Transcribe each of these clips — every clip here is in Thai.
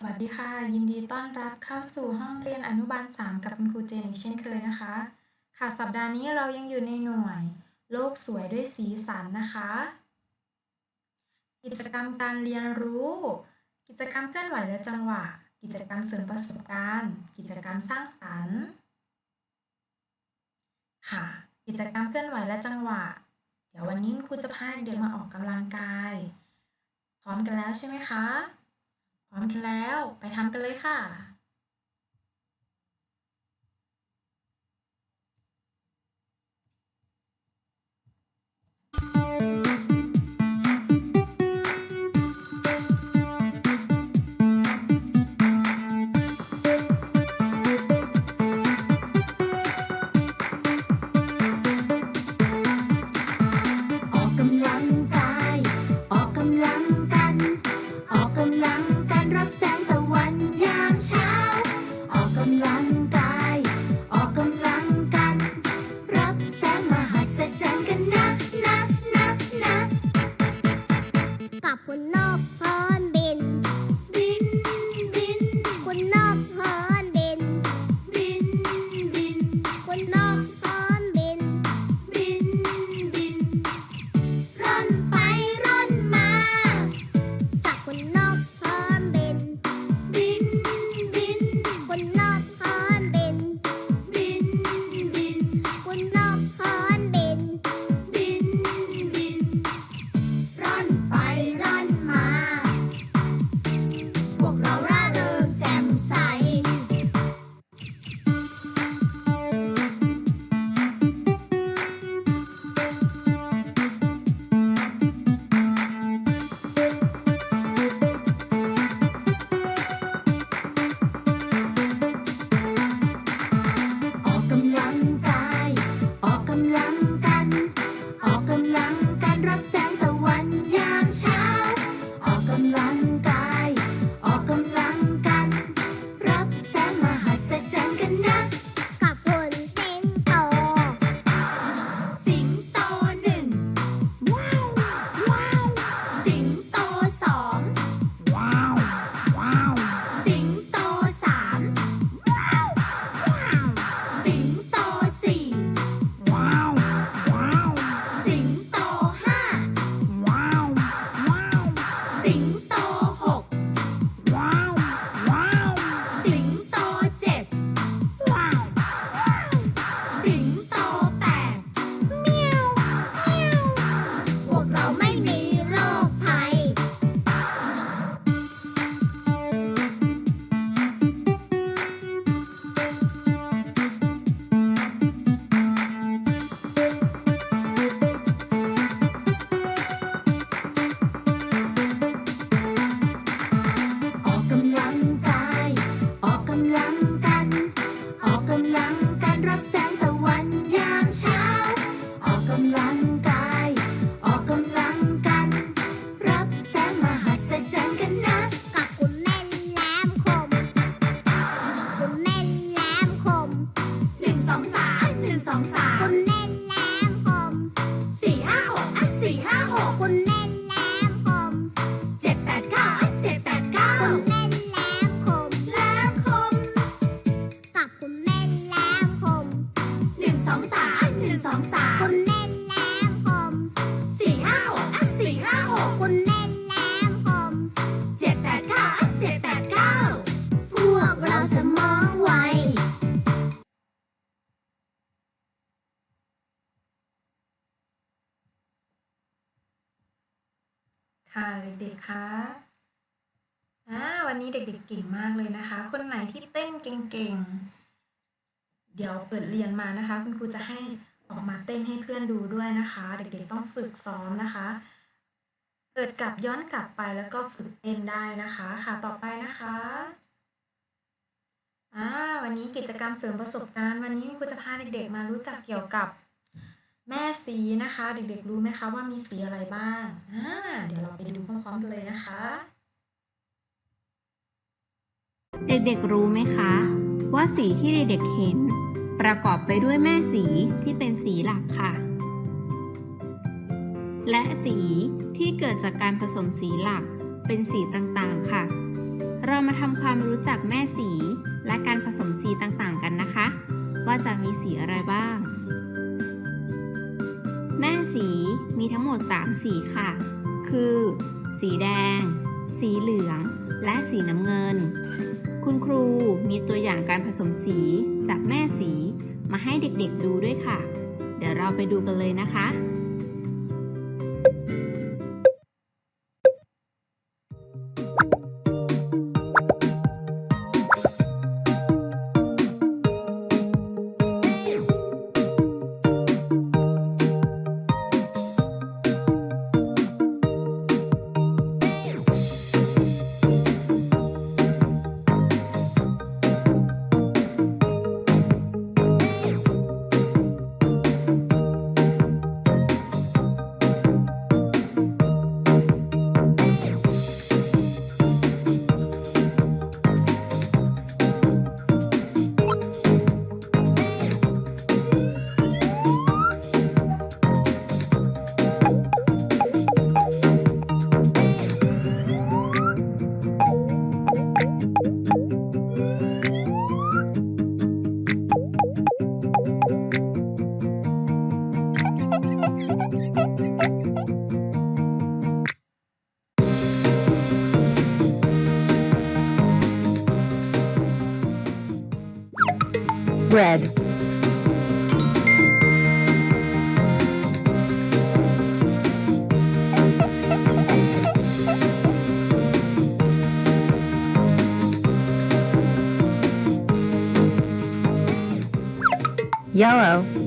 สวัสดีค่ะ ยินดีต้อนรับเข้าสู่ห้องเรียนอนุบาล 3 กับคุณครูเจนอีกเช่นเคยนะคะ ค่ะสัปดาห์นี้เรายังอยู่ในหน่วย โลกสวยด้วยสีสันนะคะ กิจกรรมการเรียนรู้ กิจกรรมเคลื่อนไหวและจังหวะ กิจกรรมเสริมประสบการณ์ กิจกรรมสร้างสรรค์ค่ะ กิจกรรมเคลื่อนไหวและจังหวะ เดี๋ยววันนี้ครูจะพาเด็กมาออกกำลังกาย พร้อมกันแล้วใช่ไหมคะ พร้อมกันแล้วไปทำกันเลยค่ะ ด็กๆคะอ่าวันนี้เด็กๆเก่งมากเลยนะคะ คนไหนที่เต้นเก่งๆ เดี๋ยวเปิดเรียนมานะคะ คุณครูจะให้ออกมาเต้นให้เพื่อนดูด้วยนะคะ เด็กๆต้องฝึกซ้อมนะคะ เปิดกลับย้อนกลับไปแล้วก็ฝึกเต้นได้นะคะค่ะต่อไปนะคะอ่าวันนี้กิจกรรมเสริมประสบการณ์ วันนี้คุณครูจะพาเด็กๆมารู้จักเกี่ยวกับ แม่สีนะคะ เด็กๆรู้ไหมคะว่ามีสีอะไรบ้างอ่าเดี๋ยวเราไปดูพร้อมๆกันเลยนะคะ เด็กๆรู้ไหมคะ ว่าสีที่เด็กๆเห็น ประกอบไปด้วยแม่สีที่เป็นสีหลักค่ะ และสีที่เกิดจากการผสมสีหลักเป็นสีต่างๆค่ะ เรามาทำความรู้จักแม่สีและการผสมสีต่างๆกันนะคะ ว่าจะมีสีอะไรบ้าง แม่สีมีทั้งหมด 3 สีค่ะ คือ สีแดง สีเหลือง และสีน้ำเงิน คุณครูมีตัวอย่างการผสมสีจากแม่สีมาให้เด็กๆดูด้วยค่ะ เดี๋ยวเราไปดูกันเลยนะคะ Yellow.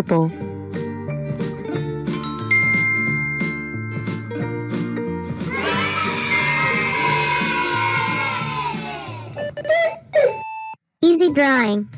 Purple. Easy drawing.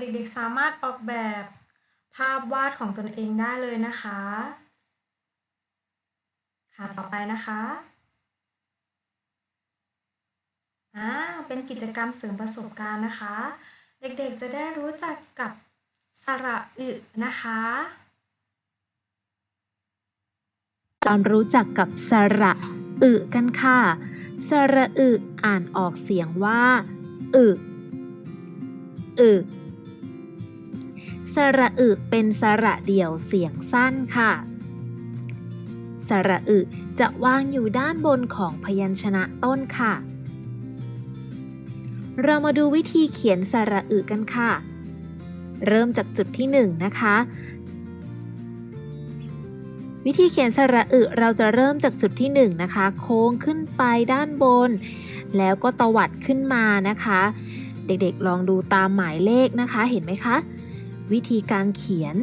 เด็กๆสามารถออกแบบภาพวาดของตนเองได้เลยนะคะ ค่ะต่อไปนะคะอ่าเป็นกิจกรรมเสริมประสบการณ์นะคะ เด็กๆจะได้รู้จักกับสระอึนะคะตอนรู้จักกับสระอึกันค่ะ สระอึอ่านออกเสียงว่าอึอึ สระอึเป็นสระเดี่ยวเสียงสั้นค่ะ สระอึจะวางอยู่ด้านบนของพยัญชนะต้นค่ะ เรามาดูวิธีเขียนสระอึกันค่ะ เริ่มจากจุดที่หนึ่งนะคะ วิธีเขียนสระอึเราจะเริ่มจากจุดที่1นงนะคะ โค้งขึ้นไปด้านบน แล้วก็ตวัดขึ้นมานะคะ เด็กๆลองดูตามหมายเลขนะคะ เห็นไหมคะ วิธีการเขียน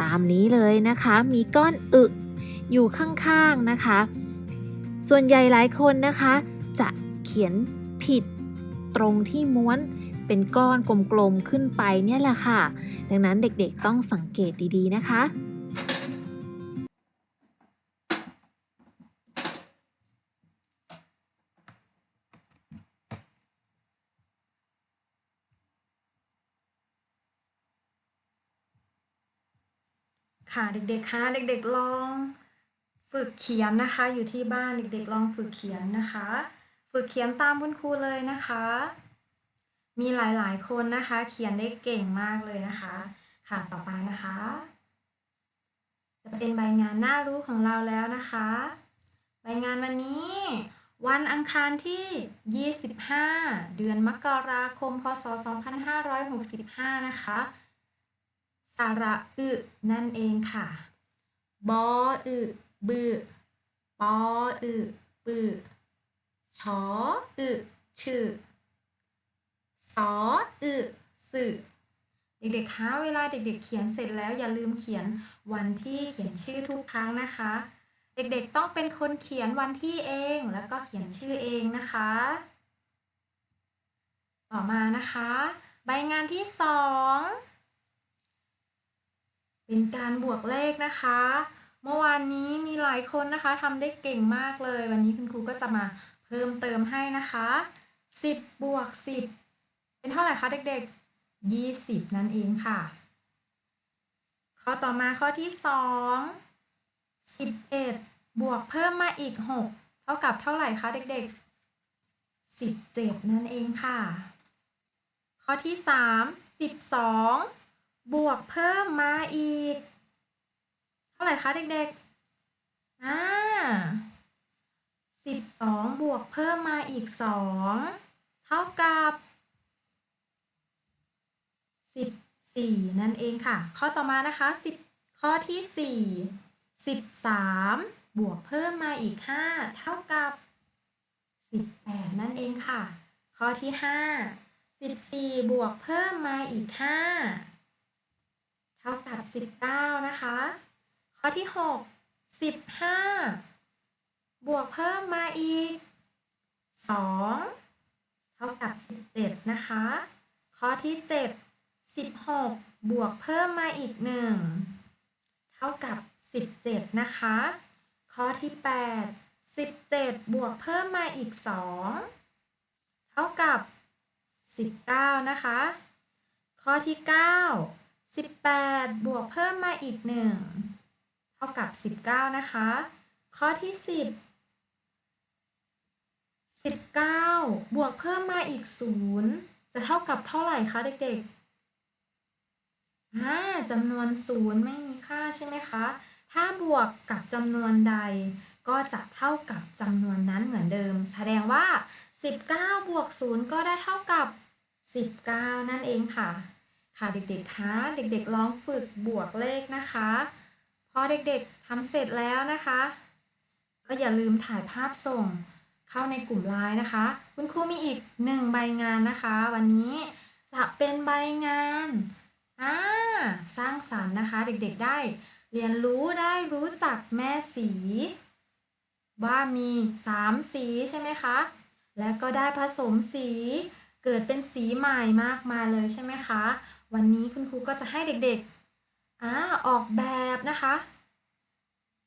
ตามนี้เลยนะคะมีก้อนอึอยู่ข้างๆนะคะ ส่วนใหญ่หลายคนนะคะ จะเขียนผิดตรงที่ม้วนเป็นก้อนกลมๆขึ้นไปเนี่ยแหละค่ะ ดังนั้นเด็กๆต้องสังเกตดีๆนะคะ ค่ะเด็กๆคะเด็กๆลองฝึกเขียนนะคะ อยู่ที่บ้านเด็กๆ ลองฝึกเขียนนะคะ ฝึกเขียนตามคุณครูเลยนะคะ มีหลายๆคนนะคะ เขียนได้เก่งมากเลยนะคะ ค่ะต่อไปนะคะจะเป็นใบงานน่ารู้ของเราแล้วนะคะ ใบงานวันนี้ วันอังคารที่ 25 เดือนมกราคม พศ 2565 นะคะ สระอึนั่นเองค่ะบออึบึปออึปึชออึฉึสออึสึเด็กๆคะเวลาเด็ก ๆ เขียนเสร็จแล้วอย่าลืมเขียนวันที่เขียนชื่อทุกครั้งนะคะ เด็กๆต้องเป็นคนเขียนวันที่เองแล้วก็เขียนชื่อเองนะคะ ต่อมานะคะ ใบงานที่สอง เป็นการบวกเลขนะคะ เมื่อวานนี้มีหลายคนนะคะทำได้เก่งมากเลย วันนี้คุณครูก็จะมาเพิ่มเติมให้นะคะ 10 บวก 10 เป็นเท่าไหร่คะเด็กๆ 20 นั่นเองค่ะ ข้อต่อมาข้อที่ 2 11 บวกเพิ่มมาอีก 6 เท่ากับเท่าไหร่คะเด็กๆ 17 นั่นเองค่ะ ข้อที่ 3 12 บวกเพิ่มมาอีก เท่าไหร่คะเด็กๆอ่าสิบสองบวกเพิ่มมาอีกสองเท่ากับสิบสี่นั่นเองค่ะ ข้อต่อมานะคะสิบข้อที่สี่สิบสามบวกเพิ่มมาอีกห้าเท่ากับสิบแปดนั่นเองค่ะ ข้อที่ห้าสิบสี่บวกเพิ่มมาอีกห้า ท่ากับ 19 นะคะ ข้อที่ 6 15 บวกเพิ่มมาอีก 2 เท่ากับ 17 นะคะ ข้อที่ 7 16 บวกเพิ่มมาอีก 1 เท่ากับ 17 นะคะ ข้อที่ 8 17 บวกเพิ่มมาอีก 2 เท่ากับ 19 นะคะ ข้อที่ 9 18 บวกเพิ่มมาอีก 1 เท่ากับ 19 นะคะ ข้อที่ 10 19 บวกเพิ่มมาอีก 0 จะเท่ากับเท่าไหร่คะเด็กๆอ่าจำนวน 0 ไม่มีค่าใช่ไหมคะ ถ้าบวกกับจำนวนใด ก็จะเท่ากับจำนวนนั้นเหมือนเดิม แสดงว่า 19 บวก 0 ก็ได้เท่ากับ 19 นั่นเองค่ะ ค่ะเด็กๆคะเด็กๆลองฝึกบวกเลขนะคะพอเด็กๆทำเสร็จแล้วนะคะ ก็อย่าลืมถ่ายภาพส่งเข้าในกลุ่มไลน์นะคะ คุณครูมีอีกหนึ่งใบงานนะคะ วันนี้จะเป็นใบงานอ่าสร้างสรรค์นะคะ เด็กๆได้ เรียนรู้ได้รู้จักแม่สี ว่ามี3สีใช่ไหมคะ และก็ได้ผสมสีเกิดเป็นสีใหม่มากมายเลยใช่ไหมคะ วันนี้คุณครูก็จะให้เด็กๆอ่าออกแบบนะคะ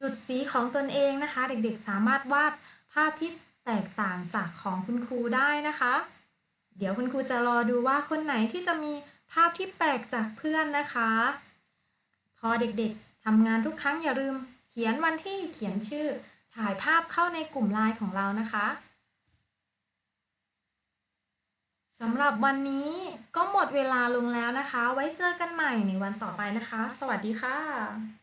จุดสีของตนเองนะคะ เด็กๆสามารถวาดภาพที่แตกต่างจากของคุณครูได้นะคะ เดี๋ยวคุณครูจะรอดูว่าคนไหนที่จะมีภาพที่แปลกจากเพื่อนนะคะ พอเด็กๆทำงานทุกครั้งอย่าลืม เขียนวันที่เขียนชื่อ ถ่ายภาพเข้าในกลุ่มไลน์ของเรานะคะ สำหรับวันนี้ก็หมดเวลาลงแล้วนะคะ ไว้เจอกันใหม่ในวันต่อไปนะคะ สวัสดีค่ะ